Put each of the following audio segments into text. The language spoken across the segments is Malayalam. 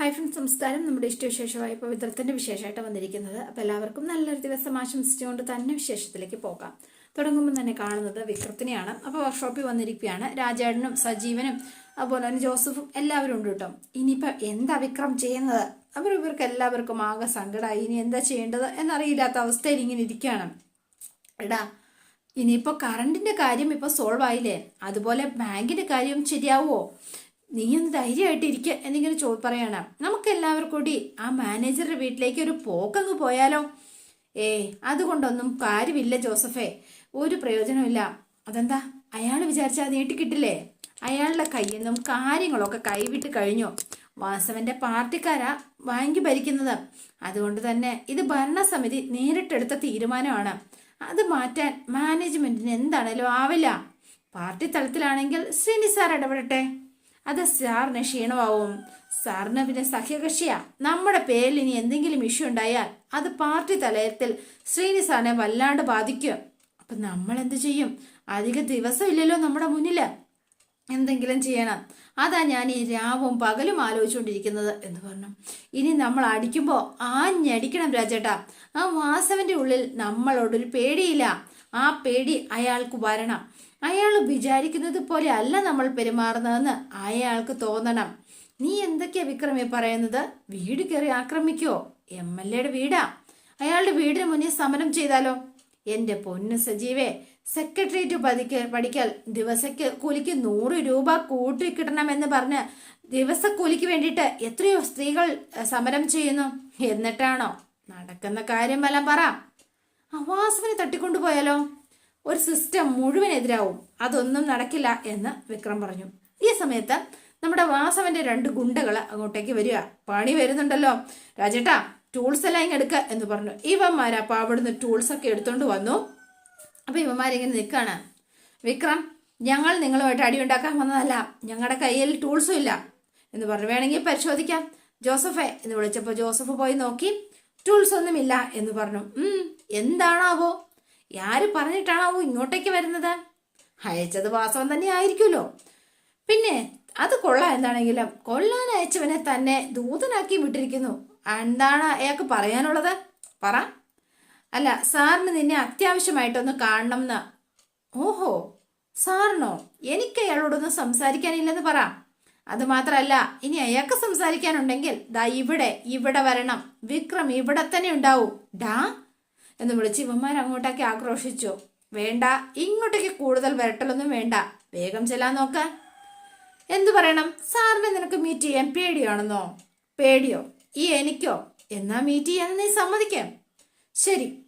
ഹായ് ഫ്രണ്ട്സ് നമസ്കാരം. നമ്മുടെ ഇഷ്ടവിശേഷമായ പവിത്രത്തിന്റെ വിശേഷമായിട്ട് വന്നിരിക്കുന്നത്. അപ്പോൾ എല്ലാവർക്കും നല്ലൊരു ദിവസം ആശംസിച്ചുകൊണ്ട് തന്നെ വിശേഷത്തിലേക്ക് പോകാം. തുടങ്ങുമ്പോൾ തന്നെ കാണുന്നത് വിക്രത്തിനെയാണ്. അപ്പോൾ വർക്ക്ഷോപ്പിൽ വന്നിരിക്കുകയാണ്. രാജേടനും സജീവനും അതുപോലെ തന്നെ ജോസഫും എല്ലാവരും ഉണ്ട് കേട്ടോ. ഇനിയിപ്പോൾ എന്താ വിക്രം ചെയ്യുന്നത്? അവർ ഇവർക്ക് എല്ലാവർക്കും ആകെ സങ്കടമായി ഇനി എന്താ ചെയ്യേണ്ടത് എന്നറിയില്ലാത്ത അവസ്ഥയിൽ ഇങ്ങനെ ഇരിക്കുകയാണ്. എടാ ഇനിയിപ്പോൾ കറണ്ടിന്റെ കാര്യം ഇപ്പോൾ സോൾവ് ആയില്ലേ? അതുപോലെ ബാങ്കിന്റെ കാര്യം ശരിയാവുമോ നീ ഒന്ന് ധൈര്യമായിട്ട് ഇരിക്കുക എന്നിങ്ങനെ ചോ പറയണം. നമുക്ക് എല്ലാവർക്കും കൂടി ആ മാനേജറുടെ വീട്ടിലേക്ക് ഒരു പോക്കങ്ങ് പോയാലോ? ഏ അതുകൊണ്ടൊന്നും കാര്യമില്ല ജോസഫേ. ഒരു പ്രയോജനമില്ല അതെന്താ? അയാൾ വിചാരിച്ചാൽ നീട്ടിക്കിട്ടില്ലേ? അയാളുടെ കയ്യിൽ നിന്നും കാര്യങ്ങളൊക്കെ കൈവിട്ട് കഴിഞ്ഞു. വാസവന്റെ പാർട്ടിക്കാരാ വാങ്ങി ഭരിക്കുന്നത്. അതുകൊണ്ട് തന്നെ ഇത് ഭരണസമിതി നേരിട്ടെടുത്ത തീരുമാനമാണ്. അത് മാറ്റാൻ മാനേജ്മെന്റിന് എന്താണേലും ആവില്ല. പാർട്ടി തലത്തിലാണെങ്കിൽ ശ്രീനി സാർ ഇടപെടട്ടെ? അത് സാറിന് ക്ഷീണമാവും. സാറിന് പിന്നെ സഖ്യകക്ഷിയാ. നമ്മുടെ പേരിൽ ഇനി എന്തെങ്കിലും ഇഷ്യൂ ഉണ്ടായാൽ അത് പാർട്ടി തലയത്തിൽ ശ്രീനി സാറിനെ വല്ലാണ്ട് ബാധിക്കും. അപ്പൊ നമ്മൾ എന്ത് ചെയ്യും? അധിക ദിവസമില്ലല്ലോ നമ്മുടെ മുന്നിൽ. എന്തെങ്കിലും ചെയ്യണം. അതാ ഞാൻ ഈ രാവും പകലും ആലോചിച്ചുകൊണ്ടിരിക്കുന്നത് എന്ന് പറഞ്ഞു. ഇനി നമ്മൾ അടിക്കുമ്പോൾ ആഞ്ഞടിക്കണം രാജേട്ടാ. ആ വാസവന്റെ ഉള്ളിൽ നമ്മളോടൊരു പേടിയില്ല. ആ പേടി അയാൾക്ക് വരണം. അയാൾ വിചാരിക്കുന്നത് പോലെ അല്ല നമ്മൾ പെരുമാറുന്നതെന്ന് അയാൾക്ക് തോന്നണം. നീ എന്തൊക്കെയാ വിക്രമി പറയുന്നത്? വീട് കയറി ആക്രമിക്കോ? എം എൽ എയുടെ വീടാ. അയാളുടെ വീടിന് മുന്നിൽ സമരം ചെയ്താലോ? എന്റെ പൊന്ന് സജീവേ സെക്രട്ടേറിയറ്റ് പതിക്ക് പഠിക്കൽ ദിവസക്ക് കൂലിക്ക് നൂറ് രൂപ കൂട്ടി കിട്ടണമെന്ന് പറഞ്ഞ് ദിവസക്കൂലിക്ക് വേണ്ടിയിട്ട് എത്രയോ സ്ത്രീകൾ സമരം ചെയ്യുന്നു. എന്നിട്ടാണോ? നടക്കുന്ന കാര്യം വല്ലം പറ. അവാസവനെ തട്ടിക്കൊണ്ടുപോയാലോ? ഒരു സിസ്റ്റം മുഴുവൻ എതിരാവും അതൊന്നും നടക്കില്ല എന്ന് വിക്രം പറഞ്ഞു. ഈ സമയത്ത് നമ്മുടെ വാസവന്റെ രണ്ട് ഗുണ്ടകൾ അങ്ങോട്ടേക്ക് വരിക. പണി വരുന്നുണ്ടല്ലോ. രാജേട്ടാ ടൂൾസ് എല്ലാം ഇങ്ങനെ എടുക്ക എന്ന് പറഞ്ഞു. ഇവന്മാരപ്പ അവിടുന്ന് ടൂൾസ് ഒക്കെ എടുത്തോണ്ട് വന്നു. അപ്പൊ ഇവന്മാരിങ്ങനെ നിൽക്കാണ് വിക്രം ഞങ്ങൾ നിങ്ങളുമായിട്ട് അടി ഉണ്ടാക്കാൻ വന്നതല്ല. ഞങ്ങളുടെ കയ്യിൽ ടൂൾസും ഇല്ല എന്ന് പറഞ്ഞു. വേണമെങ്കിൽ പരിശോധിക്കാം. ജോസഫെ എന്ന് വിളിച്ചപ്പോൾ ജോസഫ് പോയി നോക്കി. ടൂൾസ് ഒന്നുമില്ല എന്ന് പറഞ്ഞു. എന്താണാവോ? ആര് പറഞ്ഞിട്ടാണാവോ ഇങ്ങോട്ടേക്ക് വരുന്നത്? അയച്ചത് വാസവൻ തന്നെ ആയിരിക്കുമല്ലോ. പിന്നെ അത് കൊള്ളാം എന്താണെങ്കിലും. കൊള്ളാൻ അയച്ചവനെ തന്നെ ദൂതനാക്കി വിട്ടിരിക്കുന്നു. എന്താണ് അയാൾക്ക് പറയാനുള്ളത്? പറ. അല്ല സാറിന് നിന്നെ അത്യാവശ്യമായിട്ടൊന്ന് കാണണം എന്ന് ഓഹോ സാറിനോ? എനിക്ക് അയാളോടൊന്നും സംസാരിക്കാനില്ലെന്ന് പറ. അത് മാത്രല്ല ഇനി അയാൾക്ക് സംസാരിക്കാനുണ്ടെങ്കിൽ ദാ ഇവിടെ ഇവിടെ വരണം. വിക്രം ഇവിടെ തന്നെ ഉണ്ടാവും. ഡാ എന്ന് വിളിച്ച് ഇവന്മാർ അങ്ങോട്ടേക്ക് ആക്രോശിച്ചു. വേണ്ട ഇങ്ങോട്ടേക്ക് കൂടുതൽ വരട്ടലൊന്നും വേണ്ട. വേഗം ചെല്ലാൻ നോക്കാൻ എന്തു പറയണം? സാറിനെ നിനക്ക് മീറ്റ് ചെയ്യാൻ പേടിയാണെന്നോ? പേടിയോ? ഈ എനിക്കോ? എന്നാ മീറ്റ് ചെയ്യാൻ നീ സമ്മതിക്കാം. ശരി.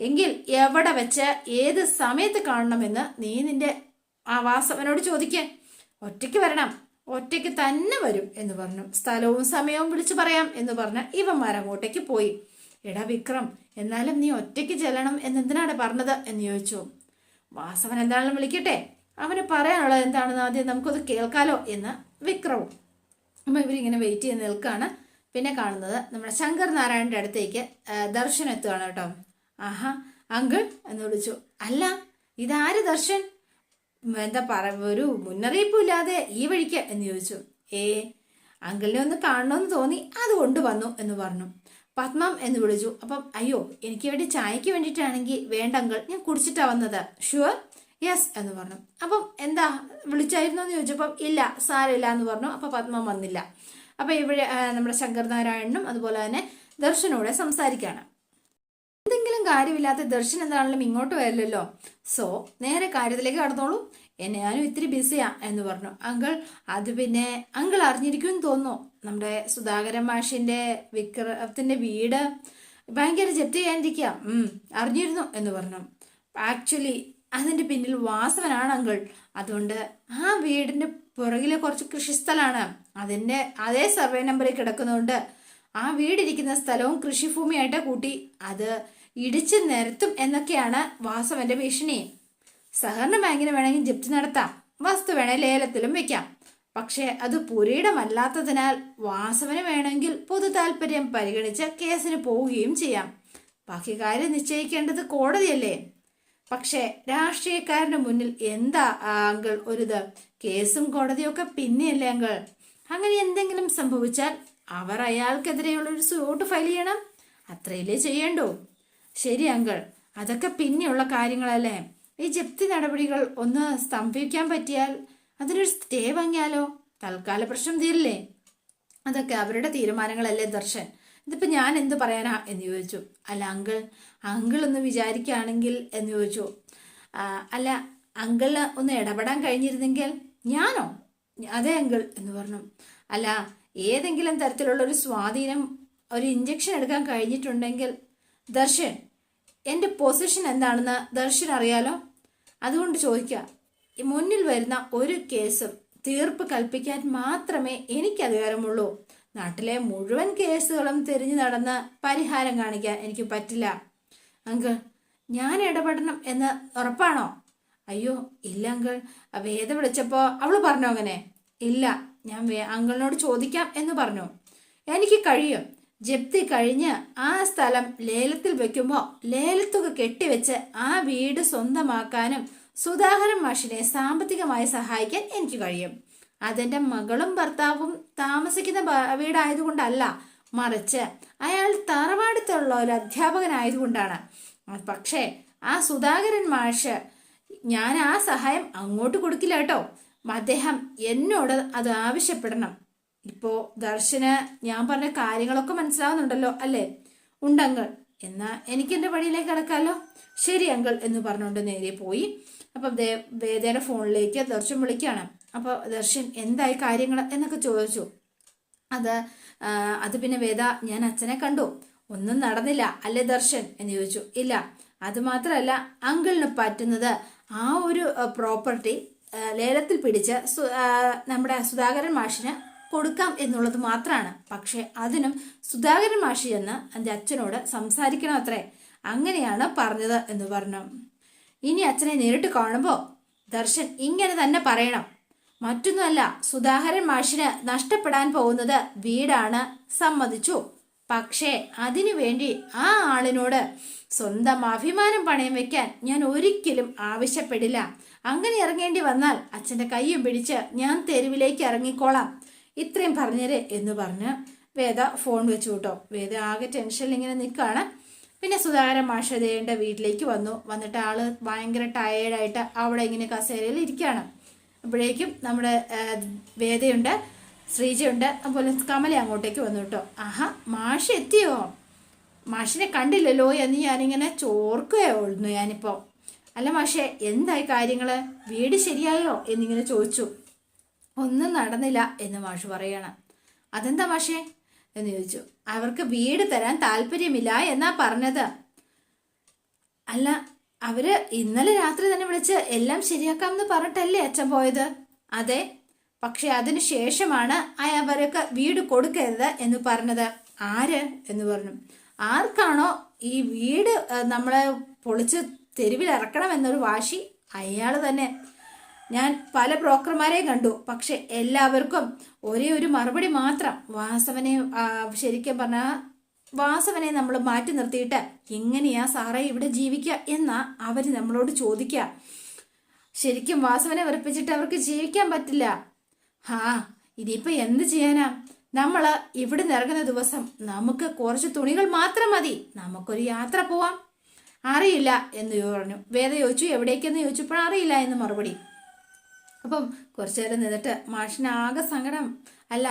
എങ്കിൽ എവിടെ വെച്ച് ഏത് സമയത്ത് കാണണമെന്ന് നീ നിന്റെ ആ വാസവനോട് ചോദിക്കേ. ഒറ്റയ്ക്ക് വരണം. ഒറ്റയ്ക്ക് തന്നെ വരും എന്ന് പറഞ്ഞു. സ്ഥലവും സമയവും വിളിച്ചു പറയാം എന്ന് പറഞ്ഞ് ഇവന്മാരങ്ങോട്ടേക്ക് പോയി. എടാ വിക്രം എന്നാലും നീ ഒറ്റയ്ക്ക് ചെല്ലണം എന്നെന്തിനാണ് പറഞ്ഞത് എന്ന് ചോദിച്ചു. വാസവൻ എന്താണെങ്കിലും വിളിക്കട്ടെ? അവന് പറയാനുള്ളത് എന്താണെന്ന് ആദ്യം നമുക്കത് കേൾക്കാലോ എന്ന് വിക്രവും. അപ്പൊ ഇവരിങ്ങനെ വെയിറ്റ് ചെയ്ത് നിൽക്കുകയാണ് പിന്നെ കാണുന്നത് നമ്മുടെ ശങ്കർ നാരായണന്റെ അടുത്തേക്ക് ദർശനം എത്തുകയാണ് കേട്ടോ. ആഹാ അങ്കിൾ എന്ന് വിളിച്ചു. അല്ല ഇതാര് ദർശൻ? എന്താ പറ ഒരു മുന്നറിയിപ്പും ഇല്ലാതെ ഈ വഴിക്ക് എന്ന് ചോദിച്ചു. ഏ അങ്കിളിനെ ഒന്ന് കാണണമെന്ന് തോന്നി അതുകൊണ്ട് വന്നു എന്ന് പറഞ്ഞു. പത്മം എന്ന് വിളിച്ചു. അപ്പം അയ്യോ എനിക്ക് വേണ്ടി ചായക്ക് വേണ്ടിയിട്ടാണെങ്കിൽ വേണ്ട അങ്കിൾ ഞാൻ കുടിച്ചിട്ടാണ് വന്നത്. ഷുവർ യെസ് എന്ന് പറഞ്ഞു. അപ്പം എന്താ വിളിച്ചായിരുന്നോ എന്ന് ചോദിച്ചപ്പം ഇല്ല സാരമില്ല എന്ന് പറഞ്ഞു. അപ്പം പത്മം വന്നില്ല. അപ്പം ഇവിടെ നമ്മുടെ ശങ്കർ നാരായണനും അതുപോലെ തന്നെ ദർശനോടെ സംസാരിക്കുകയാണ് എന്തെങ്കിലും കാര്യമില്ലാത്ത ദർശൻ എന്താണെങ്കിലും ഇങ്ങോട്ട് വരില്ലല്ലോ. സോ നേരെ കാര്യത്തിലേക്ക് കടന്നോളൂ. എന്നെ ഞാനും ഇത്തിരി ബിസിയാ എന്ന് പറഞ്ഞു. അങ്കിൾ അത് പിന്നെ അങ്കിൾ അറിഞ്ഞിരിക്കുമെന്ന് തോന്നുന്നു. നമ്മുടെ സുധാകരൻ മാഷിന്റെ വിക്രത്തിന്റെ വീട് ഭയങ്കര ജപ്തി ഉം അറിഞ്ഞിരുന്നു എന്ന് പറഞ്ഞു. ആക്ച്വലി അതിന്റെ പിന്നിൽ വാസവനാണ് അങ്കിൾ. അതുകൊണ്ട് ആ വീടിന്റെ പുറകിലെ കുറച്ച് കൃഷിസ്ഥലാണ്. അതിന്റെ അതേ സർവേ നമ്പറിൽ കിടക്കുന്നതുകൊണ്ട് ആ വീടിരിക്കുന്ന സ്ഥലവും കൃഷിഭൂമിയായിട്ട് കൂട്ടി. അത് ഇടിച്ചു നിരത്തും എന്നൊക്കെയാണ് വാസവന്റെ ഭീഷണി. സഹകരണ ബാങ്കിന് വേണമെങ്കിൽ ജപ്തി നടത്താം. വസ്തു വേണേ ലേലത്തിലും വെക്കാം. പക്ഷേ അത് പുരീടമല്ലാത്തതിനാൽ വാസവന് വേണമെങ്കിൽ പൊതു താല്പര്യം പരിഗണിച്ച് കേസിന് പോവുകയും ചെയ്യാം. ബാക്കി കാര്യം നിശ്ചയിക്കേണ്ടത് കോടതിയല്ലേ? പക്ഷേ രാഷ്ട്രീയക്കാരന് മുന്നിൽ എന്താ അങ്കിൾ ഒരിത്? കേസും കോടതിയൊക്കെ പിന്നെയല്ലേ അങ്കിൾ? അങ്ങനെ എന്തെങ്കിലും സംഭവിച്ചാൽ അവർ അയാൾക്കെതിരെയുള്ള ഒരു സ്യൂട്ട് ഫയൽ ചെയ്യണം. അത്രയല്ലേ ചെയ്യണ്ടോ. ശരി അങ്കിൾ അതൊക്കെ പിന്നെയുള്ള കാര്യങ്ങളല്ലേ? ഈ ജപ്തി നടപടികൾ ഒന്ന് സ്തംഭിക്കാൻ പറ്റിയാൽ അതിനൊരു സ്റ്റേ വാങ്ങിയാലോ? തൽക്കാല പ്രശ്നം തീരില്ലേ? അതൊക്കെ അവരുടെ തീരുമാനങ്ങളല്ലേ ദർശൻ. ഇതിപ്പോ ഞാൻ എന്ത് പറയാനാ? എന്ന് ചോദിച്ചു. അല്ല അങ്കിൾ അങ്കിൾ ഒന്ന് വിചാരിക്കുകയാണെങ്കിൽ എന്ന് ചോദിച്ചു. അല്ല അങ്കിളിന് ഒന്ന് ഇടപെടാൻ കഴിഞ്ഞിരുന്നെങ്കിൽ ഞാനോ? അതെ അങ്കിൾ എന്ന് പറഞ്ഞു. അല്ല ഏതെങ്കിലും തരത്തിലുള്ള ഒരു സ്വാധീനം ഒരു ഇഞ്ചക്ഷൻ എടുക്കാൻ കഴിഞ്ഞിട്ടുണ്ടെങ്കിൽ ദർശൻ എന്റെ പൊസിഷൻ എന്താണെന്ന് ദർശൻ അറിയാലോ? അതുകൊണ്ട് ചോദിക്കുക മുന്നിൽ വരുന്ന ഒരു കേസും തീർപ്പ് കൽപ്പിക്കാൻ മാത്രമേ എനിക്ക് അധികാരമുള്ളൂ. നാട്ടിലെ മുഴുവൻ കേസുകളും തിരിഞ്ഞു നടന്ന് പരിഹാരം കാണിക്കാൻ എനിക്ക് പറ്റില്ല. അങ്കിൾ ഞാൻ ഇടപെടണം എന്ന് ഉറപ്പാണോ? അയ്യോ ഇല്ല അങ്കിൾ. വേദ വിളിച്ചപ്പോൾ അവൾ പറഞ്ഞു അങ്ങനെ? ഇല്ല ഞാൻ അങ്കിളിനോട് ചോദിക്കാം എന്ന് പറഞ്ഞു. എനിക്ക് കഴിയും. ജപ്തി കഴിഞ്ഞ് ആ സ്ഥലം ലേലത്തിൽ വെക്കുമ്പോൾ ലേലത്തുക കെട്ടിവെച്ച് ആ വീട് സ്വന്തമാക്കാനും സുധാകരൻ മാഷിനെ സാമ്പത്തികമായി സഹായിക്കാൻ എനിക്ക് കഴിയും. അതെന്റെ മകളും ഭർത്താവും താമസിക്കുന്ന വീടായതുകൊണ്ടല്ല മറിച്ച് അയാൾ തറവാടത്തുള്ള ഒരു അധ്യാപകനായതുകൊണ്ടാണ്. പക്ഷേ ആ സുധാകരൻ മാഷ് ഞാൻ ആ സഹായം അങ്ങോട്ട് കൊടുക്കില്ല കേട്ടോ. അദ്ദേഹം എന്നോട് അത് ആവശ്യപ്പെടണം. ഇപ്പോ ദർശന് ഞാൻ പറഞ്ഞ കാര്യങ്ങളൊക്കെ മനസ്സിലാവുന്നുണ്ടല്ലോ അല്ലേ? ഉണ്ടങ്കൾ എന്നാ എനിക്ക് എന്റെ വഴിയിലേക്ക് കിടക്കാമല്ലോ ശരി അങ്കിൾ എന്ന് പറഞ്ഞുകൊണ്ട് നേരെ പോയി. അപ്പൊ ദേ- വേദയുടെ ഫോണിലേക്ക് ദർശൻ വിളിക്കുകയാണ്. അപ്പോൾ ദർശൻ എന്തായി കാര്യങ്ങൾ എന്നൊക്കെ ചോദിച്ചു. അത് അത് പിന്നെ വേദ ഞാൻ അച്ഛനെ കണ്ടു. ഒന്നും നടന്നില്ല അല്ലേ ദർശൻ എന്ന് ചോദിച്ചു. ഇല്ല അത് മാത്രമല്ല അങ്കിളിന് പറ്റുന്നത് ആ ഒരു പ്രോപ്പർട്ടി ലേലത്തിൽ പിടിച്ച് നമ്മുടെ സുധാകരൻ മാഷിന് കൊടുക്കാം എന്നുള്ളത് മാത്രമാണ് പക്ഷെ അതിനും സുധാകരൻ മാഷി എന്ന് എന്റെ അച്ഛനോട് സംസാരിക്കണം അത്രേ അങ്ങനെയാണ് പറഞ്ഞത് എന്ന് പറഞ്ഞു. ഇനി അച്ഛനെ നേരിട്ട് കാണുമ്പോൾ ദർശൻ ഇങ്ങനെ തന്നെ പറയണം. മറ്റൊന്നുമല്ല സുധാകരൻ മാഷിന് നഷ്ടപ്പെടാൻ പോകുന്നത് വീടാണ് സമ്മതിച്ചു. പക്ഷേ അതിനു വേണ്ടി ആ ആളിനോട് സ്വന്തം അഭിമാനം പണയം വെക്കാൻ ഞാൻ ഒരിക്കലും ആവശ്യപ്പെടില്ല. അങ്ങനെ ഇറങ്ങേണ്ടി വന്നാൽ അച്ഛന്റെ കൈയും പിടിച്ച് ഞാൻ തെരുവിലേക്ക് ഇറങ്ങിക്കോളാം. ഇത്രയും പറഞ്ഞേരെ എന്ന് പറഞ്ഞ് വേദ ഫോൺ വെച്ചു കേട്ടോ വേദ ആകെ ടെൻഷനിൽ ഇങ്ങനെ നിൽക്കുകയാണ് പിന്നെ സുധാകരൻ മാഷതയുടെ വീട്ടിലേക്ക് വന്നു. വന്നിട്ട് ആൾ ഭയങ്കര ടയേർഡായിട്ട് അവിടെ ഇങ്ങനെ കസേരയിൽ ഇരിക്കുകയാണ് അപ്പോഴേക്കും നമ്മുടെ വേദയുണ്ട് ശ്രീജയുണ്ട് അതുപോലെ കമല അങ്ങോട്ടേക്ക് വന്നു കേട്ടോ. ആഹാ മാഷ എത്തിയോ? മാഷിനെ കണ്ടില്ലല്ലോ എന്ന് ഞാനിങ്ങനെ ചോർക്കുകയായിരുന്നു ഞാനിപ്പോൾ അല്ല മാഷേ എന്തായി കാര്യങ്ങൾ വീട് ശരിയായോ എന്നിങ്ങനെ ചോദിച്ചു. ഒന്നും നടന്നില്ല എന്ന് മാഷ് പറയണം. അതെന്താ മാഷേ? എന്ന് ചോദിച്ചു. അവർക്ക് വീട് തരാൻ താല്പര്യമില്ല എന്നാ പറഞ്ഞത്. അല്ല അവർ ഇന്നലെ രാത്രി തന്നെ വിളിച്ച് എല്ലാം ശരിയാക്കാമെന്ന് പറഞ്ഞിട്ടല്ലേ അച്ഛൻ പോയത്? അതെ പക്ഷെ അതിനു ശേഷമാണ് അവരൊക്കെ വീട് കൊടുക്കരുത് എന്ന് പറഞ്ഞത്. ആര്? എന്ന് പറഞ്ഞു. ആർക്കാണോ ഈ വീട് നമ്മളെ പൊളിച്ച് തെരുവിൽ ഇറക്കണം എന്നൊരു വാശി അയാൾ തന്നെ. ഞാൻ പല ബ്രോക്കർമാരെ കണ്ടു. പക്ഷെ എല്ലാവർക്കും ഒരേ ഒരു മറുപടി മാത്രം. വാസവനെ ശരിക്കും പറഞ്ഞാൽ വാസവനെ നമ്മൾ മാറ്റി നിർത്തിയിട്ട് എങ്ങനെയാ സാറേ ഇവിടെ ജീവിക്കുക എന്നാ അവർ നമ്മളോട് ചോദിക്കുക ശരിക്കും വാസവനെ വെറുപ്പിച്ചിട്ട് അവർക്ക് ജീവിക്കാൻ പറ്റില്ല. ആ ഇതിപ്പോ എന്ത് ചെയ്യാനാ? നമ്മൾ ഇവിടെ നിറങ്ങുന്ന ദിവസം നമുക്ക് കുറച്ച് തുണികൾ മാത്രം മതി. നമുക്കൊരു യാത്ര പോവാം. അറിയില്ല എന്ന് പറഞ്ഞു. വേദ ചോദിച്ചു എവിടേക്കെന്ന് ചോദിച്ചപ്പോൾ അറിയില്ല എന്ന് മറുപടി. അപ്പം കുറച്ചു നേരം നിന്നിട്ട് മാഷിന് ആകെ സങ്കടം. അല്ല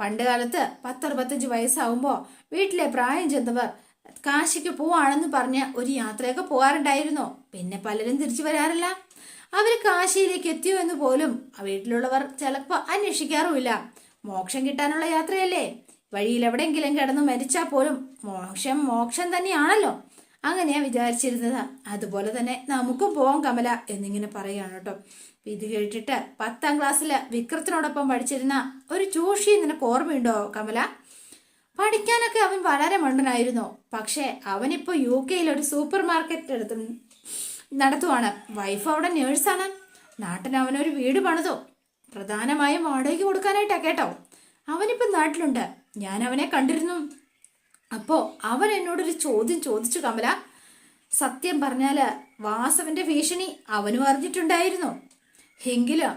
പണ്ട് കാലത്ത് പത്തറുപത്തഞ്ച് വയസ്സാവുമ്പോൾ വീട്ടിലെ പ്രായം ചെന്നവർ കാശിക്ക് പോവാണെന്ന് പറഞ്ഞ് ഒരു യാത്രയൊക്കെ പോകാറുണ്ടായിരുന്നു. പിന്നെ പലരും തിരിച്ചു വരാറില്ല. അവർ കാശിയിലേക്ക് എത്തിയോ എന്ന് പോലും വീട്ടിലുള്ളവർ ചിലപ്പോൾ അന്വേഷിക്കാറുമില്ല. മോക്ഷം കിട്ടാനുള്ള യാത്രയല്ലേ? വഴിയിൽ എവിടെയെങ്കിലും കിടന്നു മരിച്ചാൽ പോലും മോക്ഷം മോക്ഷം തന്നെയാണല്ലോ. അങ്ങനെയാ വിചാരിച്ചിരുന്നത്. അതുപോലെ തന്നെ നമുക്കും പോവാം കമല എന്നിങ്ങനെ പറയുകയാണ് കേട്ടോ. ഇത് കേട്ടിട്ട് പത്താം ക്ലാസ്സിൽ വിക്രത്തിനോടൊപ്പം പഠിച്ചിരുന്ന ഒരു ജോഷി നിനക്ക് ഓർമ്മയുണ്ടോ കമല? പഠിക്കാനൊക്കെ അവൻ വളരെ മണ്ടനായിരുന്നു. പക്ഷേ അവനിപ്പോൾ യു കെയിൽ ഒരു സൂപ്പർ മാർക്കറ്റ് എടുത്ത് നടത്തുവാണ്. വൈഫ് അവിടെ നേഴ്സാണ്. നാട്ടിന് അവനൊരു വീട് പണിതു. പ്രധാനമായും വാടകയ്ക്ക് കൊടുക്കാനായിട്ടാ കേട്ടോ. അവനിപ്പം നാട്ടിലുണ്ട്. ഞാൻ അവനെ കണ്ടിരുന്നു. അപ്പോൾ അവൻ എന്നോടൊരു ചോദ്യം ചോദിച്ചു കമല. സത്യം പറഞ്ഞാൽ വാസവന്റെ ഭീഷണി അവനും അറിഞ്ഞിട്ടുണ്ടായിരുന്നു. എങ്കിലും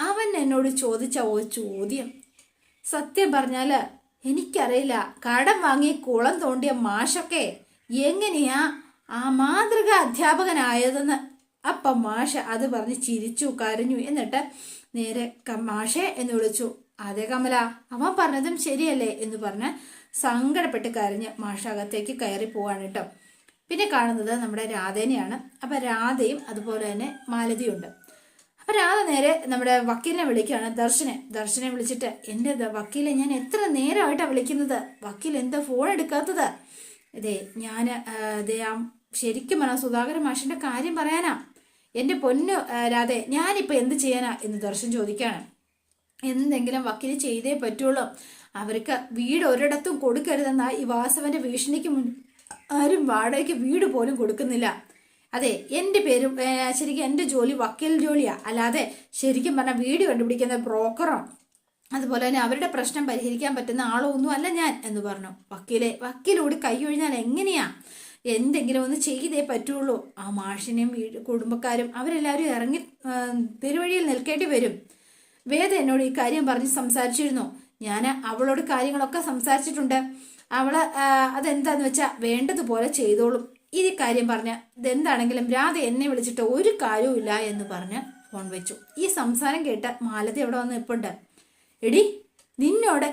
അവൻ എന്നോട് ചോദിച്ച ഒരു ചോദ്യം. സത്യം പറഞ്ഞാൽ എനിക്കറിയില്ല. കടം വാങ്ങി കുളം തോണ്ടിയ മാഷൊക്കെ എങ്ങനെയാ ആ മാതൃക അധ്യാപകനായതെന്ന്. അപ്പം മാഷ അത് പറഞ്ഞ് ചിരിച്ചു കരഞ്ഞു. എന്നിട്ട് നേരെ മാഷെ എന്ന് വിളിച്ചു. അതെ കമല അവൻ പറഞ്ഞതും ശരിയല്ലേ? എന്ന് പറഞ്ഞ് സങ്കടപ്പെട്ട് കരഞ്ഞ് മാഷ അകത്തേക്ക് കയറി പോവാണ് കേട്ടോ പിന്നെ കാണുന്നത് നമ്മുടെ രാധേനെയാണ്. അപ്പം രാധയും അതുപോലെ തന്നെ മാലതിയുണ്ട്. അപ്പം രാധ നേരെ നമ്മുടെ വക്കീലിനെ വിളിക്കുകയാണ്. ദർശനെ ദർശനെ വിളിച്ചിട്ട് എന്റെ വക്കീലെ ഞാൻ എത്ര നേരമായിട്ടാണ് വിളിക്കുന്നത്? വക്കീൽ എന്താ ഫോൺ എടുക്കാത്തത്? ഇതേ ഞാൻ ഇതേ ആ ശരിക്കും പറഞ്ഞാൽ സുധാകരൻ മാഷിന്റെ കാര്യം പറയാനാ. എന്റെ പൊന്നു രാധേ ഞാനിപ്പോൾ എന്ത് ചെയ്യാനാ? എന്ന് ദർശൻ ചോദിക്കുകയാണ്. എന്തെങ്കിലും വക്കീൽ ചെയ്തേ പറ്റുള്ളൂ. അവർക്ക് വീട് ഒരിടത്തും കൊടുക്കരുതെന്ന ഈ വാസവന്റെ ഭീഷണിക്ക് മുൻ ആരും വാടകയ്ക്ക് വീട് പോലും കൊടുക്കുന്നില്ല. അതെ എന്റെ പേരും ശരിക്കും എന്റെ ജോലി വക്കീൽ ജോലിയാണ് അല്ലാതെ ശരിക്കും പറഞ്ഞാൽ വീട് കണ്ടുപിടിക്കുന്ന ബ്രോക്കറോ അതുപോലെ തന്നെ അവരുടെ പ്രശ്നം പരിഹരിക്കാൻ പറ്റുന്ന ആളോ ഒന്നും അല്ല ഞാൻ എന്ന് പറഞ്ഞു. വക്കീലെ വക്കീലോട് കൈ ഒഴിഞ്ഞാൽ എങ്ങനെയാ? എന്തെങ്കിലും ഒന്ന് ചെയ്തേ പറ്റുള്ളൂ. ആ മാഷിനെയും കുടുംബക്കാരും അവരെല്ലാവരും ഇറങ്ങി പെരുവഴിയിൽ നിൽക്കേണ്ടി വരും. വേദ എന്നോട് ഈ കാര്യം പറഞ്ഞ് സംസാരിച്ചിരുന്നു. ഞാൻ അവളോട് കാര്യങ്ങളൊക്കെ സംസാരിച്ചിട്ടുണ്ട്. അവൾ ആ, അതെന്താന്ന് വെച്ചാൽ വേണ്ടതുപോലെ ചെയ്തോളും. ഈ കാര്യം പറഞ്ഞ ഇതെന്താണെങ്കിലും രാധ എന്നെ വിളിച്ചിട്ട് ഒരു കാര്യവും ഇല്ല എന്ന് പറഞ്ഞ് ഫോൺ വെച്ചു. ഈ സംസാരം കേട്ട് മാലതി അവിടെ വന്ന് നിൽപ്പുണ്ട് എടി നിന്നോട്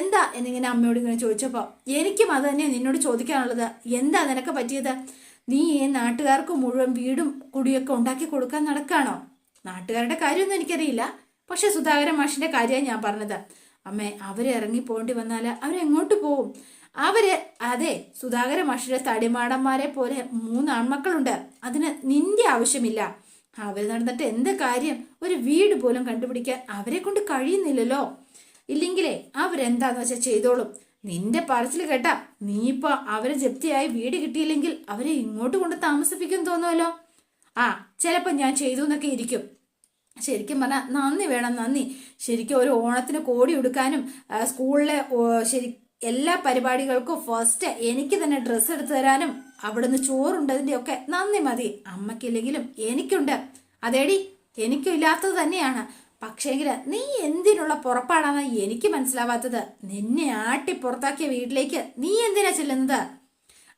എന്താ എന്നിങ്ങനെ അമ്മയോട് ഇങ്ങനെ ചോദിച്ചപ്പോൾ എനിക്കും അത് തന്നെ നിന്നോട് ചോദിക്കാനുള്ളത്. എന്താ നിനക്ക് പറ്റിയത്? നീ ഈ നാട്ടുകാർക്ക് മുഴുവൻ വീടും കുടിയൊക്കെ ഉണ്ടാക്കി കൊടുക്കാൻ നടക്കാണോ? നാട്ടുകാരുടെ കാര്യമൊന്നും എനിക്കറിയില്ല. പക്ഷെ സുധാകരൻ മാഷിന്റെ കാര്യമാണ് ഞാൻ പറഞ്ഞത്. അമ്മേ അവരെ ഇറങ്ങി പോകേണ്ടി വന്നാൽ അവരെങ്ങോട്ട് പോവും? അവർ അതെ സുധാകര മാഷിന്റെ തടിമാടന്മാരെ പോലെ മൂന്ന് ആൺമക്കളുണ്ട് അതിന് നിന്റെ ആവശ്യമില്ല. അവർ നടന്നിട്ട് എന്ത് കാര്യം? ഒരു വീട് പോലും കണ്ടുപിടിക്കാൻ അവരെ കൊണ്ട് കഴിയുന്നില്ലല്ലോ. ഇല്ലെങ്കിലേ അവരെന്താന്ന് വെച്ചാൽ ചെയ്തോളും. നിന്റെ പറച്ചിൽ കേട്ടാ നീ ഇപ്പൊ അവരെ ജപ്തിയായി വീട് കിട്ടിയില്ലെങ്കിൽ അവരെ ഇങ്ങോട്ട് കൊണ്ട് താമസിപ്പിക്കും തോന്നുമല്ലോ ആ ചിലപ്പോ ഞാൻ ചെയ്തു എന്നൊക്കെ ഇരിക്കും. ശരിക്കും പറഞ്ഞാൽ നന്ദി വേണം നന്ദി. ശരിക്കും ഒരു ഓണത്തിന് കോടി ഉടുക്കാനും സ്കൂളിലെ ശരി എല്ലാ പരിപാടികൾക്കും ഫസ്റ്റ് എനിക്ക് തന്നെ ഡ്രസ്സ് എടുത്തു തരാനും അവിടുന്ന് ചോറുണ്ടതിന്റെ ഒക്കെ നന്ദി മതി. അമ്മയ്ക്കില്ലെങ്കിലും എനിക്കുണ്ട്. അതേടി എനിക്കും ഇല്ലാത്തത് തന്നെയാണ്. പക്ഷേങ്കിൽ നീ എന്തിനുള്ള പുറപ്പാടാണ് എനിക്ക് മനസ്സിലാവാത്തത്? നിന്നെ ആട്ടി പുറത്താക്കിയ വീട്ടിലേക്ക് നീ എന്തിനാ ചെല്ലുന്നത്?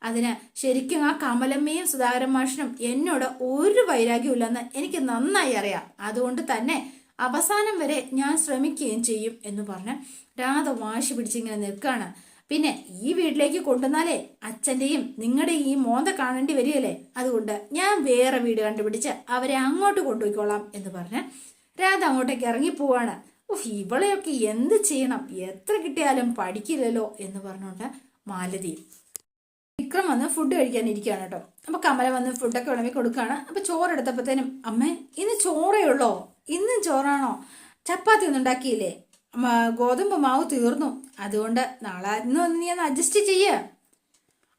അതിന് ശരിക്കും ആ കമലമ്മയും സുധാകരൻ മാഷിനും എന്നോട് ഒരു വൈരാഗ്യമില്ലെന്ന് എനിക്ക് നന്നായി അറിയാം. അതുകൊണ്ട് തന്നെ അവസാനം വരെ ഞാൻ ശ്രമിക്കുകയും ചെയ്യും എന്ന് പറഞ്ഞ് രാധ വാശി പിടിച്ചിങ്ങനെ നിൽക്കുകയാണ് പിന്നെ ഈ വീട്ടിലേക്ക് കൊണ്ടുവന്നാലേ അച്ഛന്റെയും നിങ്ങളുടെ ഈ മോന്ത കാണേണ്ടി വരികയല്ലേ? അതുകൊണ്ട് ഞാൻ വേറെ വീട് കണ്ടുപിടിച്ച് അവരെ അങ്ങോട്ട് കൊണ്ടുപോയിക്കോളാം എന്ന് പറഞ്ഞ് രാധ അങ്ങോട്ടേക്ക് ഇറങ്ങിപ്പോവാണ്. ഓഹ് ഇവളെയൊക്കെ എന്ത് ചെയ്യണം? എത്ര കിട്ടിയാലും പഠിക്കില്ലല്ലോ എന്ന് പറഞ്ഞുകൊണ്ട് മാലതി വിക്രം വന്ന് ഫുഡ് കഴിക്കാൻ ഇരിക്കുകയാണ് കേട്ടോ. അപ്പൊ കമല വന്ന് ഫുഡൊക്കെ വിളമ്പി കൊടുക്കുകയാണ്. അപ്പൊ ചോറെടുത്തപ്പോഴത്തേനും അമ്മേ ഇന്ന് ചോറേ ഉള്ളോ? ഇന്നും ചോറാണോ? ചപ്പാത്തി ഒന്നും ഉണ്ടാക്കിയില്ലേ? ഗോതമ്പ് മാവ് തീർന്നു. അതുകൊണ്ട് നാളെ ഇന്ന് വന്ന് നീ ഒന്ന് അഡ്ജസ്റ്റ് ചെയ്യ.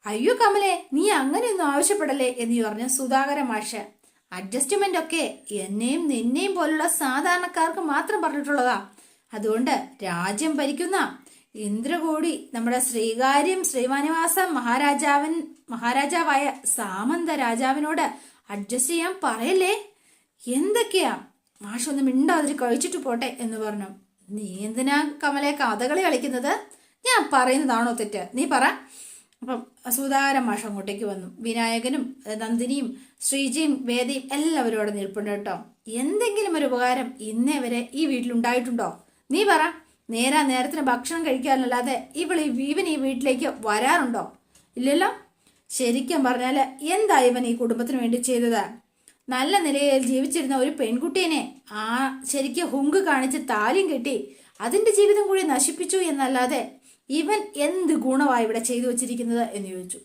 അയ്യോ കമലെ നീ അങ്ങനെയൊന്നും ആവശ്യപ്പെടല്ലേ എന്ന് പറഞ്ഞ സുധാകര മാഷ് അഡ്ജസ്റ്റ്മെന്റ് ഒക്കെ എന്നെയും നിന്നെയും പോലുള്ള സാധാരണക്കാർക്ക് മാത്രം പറഞ്ഞിട്ടുള്ളതാ. അതുകൊണ്ട് രാജ്യം ഭരിക്കുന്ന ഇന്ദ്രകോടി നമ്മുടെ ശ്രീകാര്യം ശ്രീമാനിവാസ മഹാരാജാവൻ മഹാരാജാവായ സാമന്ത രാജാവിനോട് അഡ്ജസ്റ്റ് ചെയ്യാൻ പറയല്ലേ? എന്തൊക്കെയാ? മാഷൊന്നും മിണ്ടാതിരി കഴിച്ചിട്ട് പോട്ടെ എന്ന് പറഞ്ഞു. നീ എന്തിനാ കമലെ കഥകളി കളിക്കുന്നത്? ഞാൻ പറയുന്നതാണോ തെറ്റ്? നീ പറ. അപ്പം സുധാകരൻ മാഷ് അങ്ങോട്ടേക്ക് വന്നു. വിനായകനും നന്ദിനിയും ശ്രീജിയും വേദിയും എല്ലാവരും അവിടെ നിൽപ്പുണ്ട് കേട്ടോ. എന്തെങ്കിലും ഒരു ഉപകാരം ഇന്നേ വരെ ഈ വീട്ടിലുണ്ടായിട്ടുണ്ടോ നീ പറ. നേരാ നേരത്തിന് ഭക്ഷണം കഴിക്കാനല്ലാതെ ഇവൾ ഇവൻ ഈ വീട്ടിലേക്ക് വരാറുണ്ടോ? ഇല്ലല്ലോ? ശരിക്കും പറഞ്ഞാൽ എന്താ ഇവൻ ഈ കുടുംബത്തിന് വേണ്ടി ചെയ്തത്? നല്ല നിലയിൽ ജീവിച്ചിരുന്ന ഒരു പെൺകുട്ടീനെ ആ ശരിക്ക് ഹുങ്ക് കാണിച്ച് താലിയും കെട്ടി അതിന്റെ ജീവിതം കൂടി നശിപ്പിച്ചു എന്നല്ലാതെ ഇവൻ എന്ത് ഗുണമാണ് ഇവിടെ ചെയ്തു വച്ചിരിക്കുന്നത് എന്ന് ചോദിച്ചു.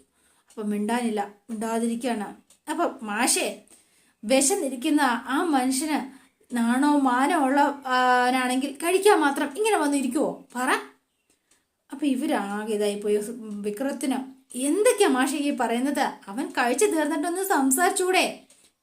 അപ്പം മിണ്ടാനില്ല മിണ്ടാതിരിക്കുകയാണ്. അപ്പം മാഷേ വിശന്നിരിക്കുന്ന ആ മനുഷ്യന് നാണോ മാനോ ഉള്ളവനാണെങ്കിൽ കഴിക്കാൻ മാത്രം ഇങ്ങനെ വന്നിരിക്കുവോ? പറ. അപ്പൊ ഇവരാകെ ഇതായി പോയി. വിക്രത്തിന് എന്തൊക്കെയാ മാഷ ഈ പറയുന്നത്? അവൻ കഴിച്ചു തീർന്നിട്ടൊന്ന് സംസാരിച്ചൂടെ.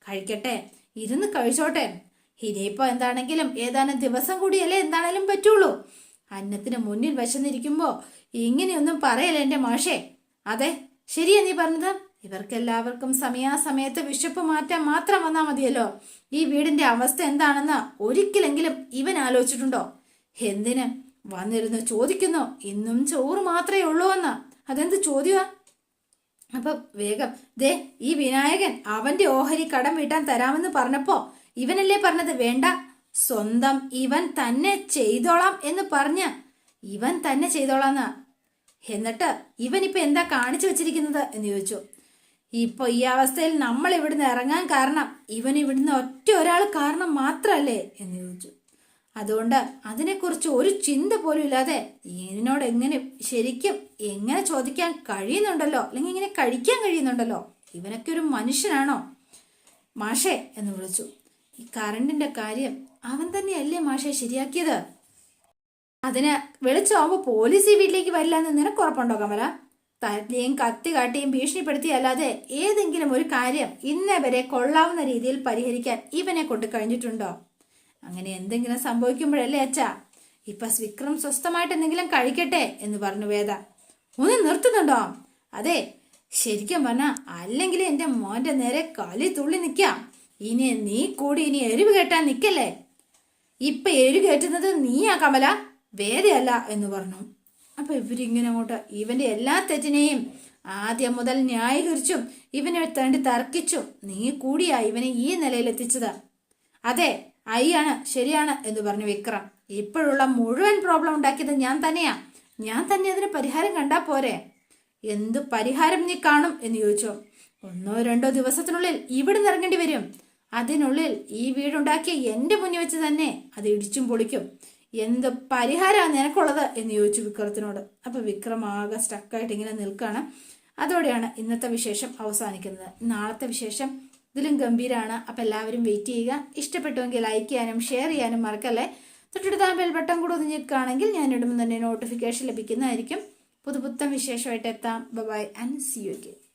കഴിക്കട്ടെ. ഇരുന്ന് കഴിച്ചോട്ടെ. ഇനിയിപ്പോ എന്താണെങ്കിലും ഏതാനും ദിവസം കൂടിയല്ലേ എന്താണേലും പറ്റുള്ളൂ. അന്നത്തിന് മുന്നിൽ വശന്നിരിക്കുമ്പോ ഇങ്ങനെയൊന്നും പറയല്ലേ എന്റെ മാഷേ. അതെ ശരിയാ നീ പറഞ്ഞത്. ഇവർക്കെല്ലാവർക്കും സമയാസമയത്ത് വിശപ്പ് മാറ്റാൻ മാത്രം വന്നാൽ മതിയല്ലോ. ഈ വീടിന്റെ അവസ്ഥ എന്താണെന്ന് ഒരിക്കലെങ്കിലും ഇവൻ ആലോചിച്ചിട്ടുണ്ടോ? എന്തിന്? വന്നിരുന്ന് ചോദിക്കുന്നു. ഇന്നും ചോറ് മാത്രമേ ഉള്ളൂ എന്ന് അതെന്ത് ചോദ്യമാ അപ്പൊ വേഗം. ദേ ഈ വിനായകൻ അവന്റെ ഓഹരി കടം വീട്ടാൻ തരാമെന്ന് പറഞ്ഞപ്പോ ഇവനല്ലേ പറഞ്ഞത്? വേണ്ട. സ്വന്തം ഇവൻ തന്നെ ചെയ്തോളാം എന്ന് പറഞ്ഞ് ഇവൻ തന്നെ ചെയ്തോളാന്ന്. എന്നിട്ട് ഇവൻ ഇപ്പൊ എന്താ കാണിച്ചു വെച്ചിരിക്കുന്നത് എന്ന് ചോദിച്ചു. ഇപ്പൊ ഈ അവസ്ഥയിൽ നമ്മൾ ഇവിടുന്ന് ഇറങ്ങാൻ കാരണം ഇവൻ ഇവിടുന്ന് ഒറ്റ ഒരാൾ കാരണം മാത്രല്ലേ എന്ന് ചോദിച്ചു. അതുകൊണ്ട് അതിനെക്കുറിച്ച് ഒരു ചിന്ത പോലും ഇല്ലാതെ ഇതിനോട് എങ്ങനെ ശരിക്കും എങ്ങനെ ചോദിക്കാൻ കഴിയുന്നുണ്ടല്ലോ? അല്ലെങ്കിൽ ഇങ്ങനെ കഴിക്കാൻ കഴിയുന്നുണ്ടല്ലോ? ഇവനൊക്കെ ഒരു മനുഷ്യനാണോ? മാഷേ എന്ന് വിളിച്ചു. ഈ കറണ്ടിന്റെ കാര്യം അവൻ തന്നെയല്ലേ മാഷെ ശരിയാക്കിയത്? അതിന് വെളിച്ചമാകുമ്പോൾ പോലീസ് ഈ വീട്ടിലേക്ക് വരില്ല എന്ന് നിനക്ക് ഉറപ്പുണ്ടോ കമല? തല്ലിയും കത്തി കാട്ടിയും ഭീഷണിപ്പെടുത്തിയല്ലാതെ ഏതെങ്കിലും ഒരു കാര്യം ഇന്നേ വരെ കൊള്ളാവുന്ന രീതിയിൽ പരിഹരിക്കാൻ ഇവനെ കൊണ്ട് കഴിഞ്ഞിട്ടുണ്ടോ? അങ്ങനെ എന്തെങ്കിലും സംഭവിക്കുമ്പോഴല്ലേ അച്ഛാ? ഇപ്പൊ വിക്രം സ്വസ്ഥമായിട്ട് എന്തെങ്കിലും കഴിക്കട്ടെ എന്ന് പറഞ്ഞു വേദ. ഒന്ന് നിർത്തുന്നുണ്ടോ? അതെ ശരിക്കും പറഞ്ഞാ അല്ലെങ്കിൽ എന്റെ മോന്റെ നേരെ കളി തുള്ളി നിൽക്കാം ഇനി നീ കൂടി ഇനി എരിവ് കേട്ടാൻ നിക്കല്ലേ? ഇപ്പൊ എരിവ് കേറ്റുന്നത് നീയാ കമല. വേദയല്ല എന്ന് പറഞ്ഞു. അപ്പൊ ഇവരിങ്ങനെ അങ്ങോട്ട് ഇവന്റെ എല്ലാ തെറ്റിനെയും ആദ്യം മുതൽ ന്യായീകരിച്ചും ഇവനെ തണ്ടി തർക്കിച്ചും നീ കൂടിയാ ഇവനെ ഈ നിലയിൽ എത്തിച്ചത് അയ്യാണ് ശരിയാണ് എന്ന് പറഞ്ഞു വിക്രം. ഇപ്പോഴുള്ള മുഴുവൻ പ്രോബ്ലം ഉണ്ടാക്കിയത് ഞാൻ തന്നെയാ. ഞാൻ തന്നെ അതിന് പരിഹാരം കണ്ടാ പോരെ? എന്ത് പരിഹാരം നീ കാണും എന്ന് ചോദിച്ചു. ഒന്നോ രണ്ടോ ദിവസത്തിനുള്ളിൽ ഇവിടെ ഇറങ്ങേണ്ടി വരും. അതിനുള്ളിൽ ഈ വീടുണ്ടാക്കിയ എന്റെ മുന്നിൽ വെച്ച് തന്നെ അത് ഇടിച്ചും പൊളിക്കും. എന്ത് പരിഹാരമാണ് നിനക്കുള്ളത് എന്ന് ചോദിച്ചു വിക്രത്തിനോട്. അപ്പൊ വിക്രം ആകെ സ്റ്റക്കായിട്ട് ഇങ്ങനെ നിൽക്കുകയാണ്. അതോടെയാണ് ഇന്നത്തെ വിശേഷം അവസാനിക്കുന്നത്. നാളത്തെ വിശേഷം ഇതിലും ഗംഭീരമാണ് അപ്പം എല്ലാവരും വെയിറ്റ് ചെയ്യുക. ഇഷ്ടപ്പെട്ടുവെങ്കിൽ ലൈക്ക് ചെയ്യാനും ഷെയർ ചെയ്യാനും മറക്കല്ലേ. തൊട്ടടുത്ത ബെൽ ബട്ടൺ കൂടെ ഒന്ന് ഞെക്കുകയാണെങ്കിൽ ഞാൻ ഇടുമ്പോൾ തന്നെ നോട്ടിഫിക്കേഷൻ ലഭിക്കുന്നതായിരിക്കും. പുതുപുത്തൻ വിശേഷമായിട്ട് എത്താം. Bye and see you K